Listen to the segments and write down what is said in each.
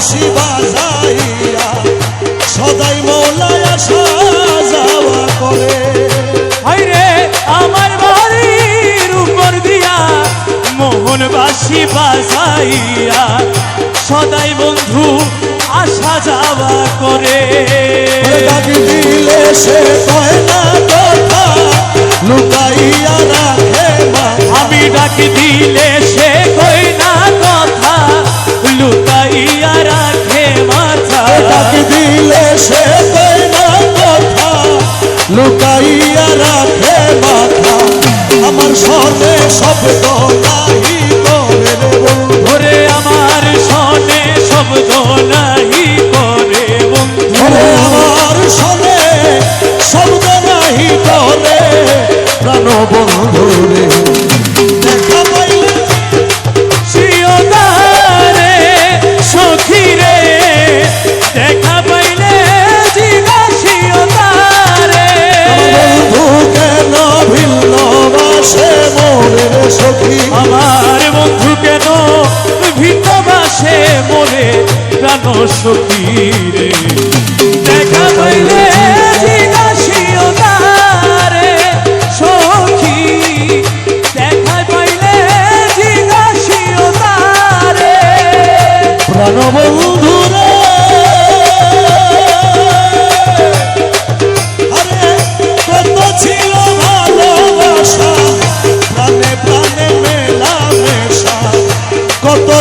বাসি বাজাইয়া সদাই মৌলায় আসা যাওয়া করে। হাইরে আমার বাড়ির উপর দিয়া মোহনবাসী বাজাইয়া সদাই বন্ধু আসা যাওয়া করে। ডাকি দিলে সে কয় না সনে শব্দ নাহি করে আমার সনে শব্দ নাহি করে আমার সনে শব্দ নাহি করে। প্রাণ বন্ধু বন্ধু কেন ভিন্ন বাসে মোরে প্রাণ সখী দেখা পাইলে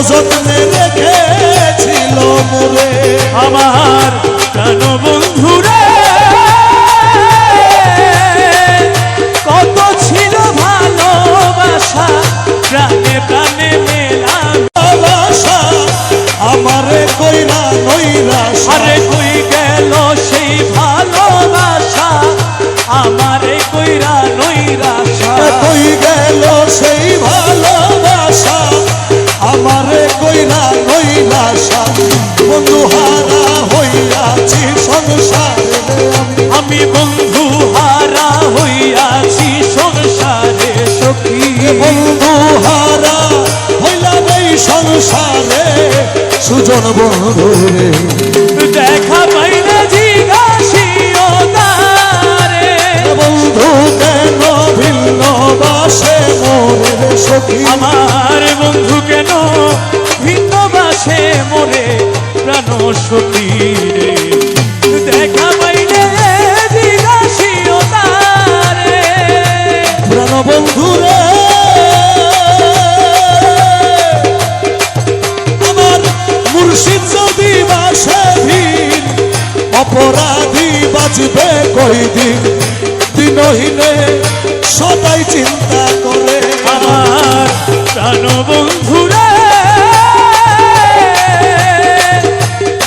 যত্নে রেখেছিল মোরে। আমার আমি বন্ধু হারা হইয়াছি সংসারে সখী। বন্ধু হারা হইলাম এই সংসারে সুজন বন্ধু রে। দেখা পাইলে জিজ্ঞাসিও তারে। বন্ধু কেন ভিন্ন বাসে মোরে রে সখী? আমার বন্ধু কেন ভিন্ন বাসে মোরে প্রাণ সখী? বাঁচবে কই দিন দিনহীনে সদাই চিন্তা করে। আমার প্রাণ বন্ধু রে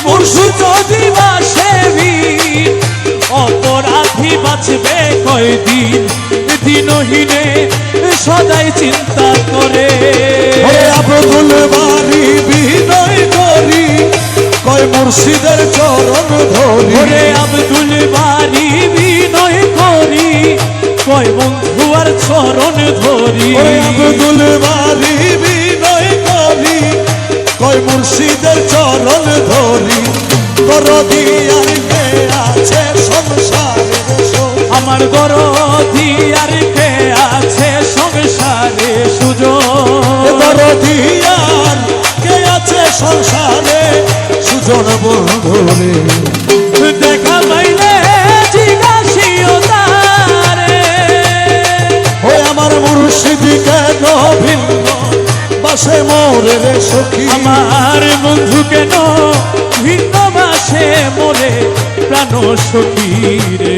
মুর্শিদ যদি বাসে বীর অপরাধী বাঁচবে কয়দিন? দিনহীনে সদাই চিন্তা করে। আব্দুল বাড়ি বিনয় করি কয় মুর্শিদের চরণ ধরি। ওরে আব্দুল বাড়ি বিনয় করি। কয় বন্ধু আর চরণ ধরি। আব্দুল বাড়ি বিনয় করি। কয় মুর্শিদের চরণ ধরি। তোর দিয়ার কে আছে সংসারে আমার গর দিয়ার কে আছে সংসারে সুযোগ? তোর দিয়ার কে আছে সংসারে? সুজন বন্ধুরে। দেখা বাসে মোরে রে সখী। আমার বন্ধু কেন ভিন্ন বাসে মোরে প্রাণ সখী রে?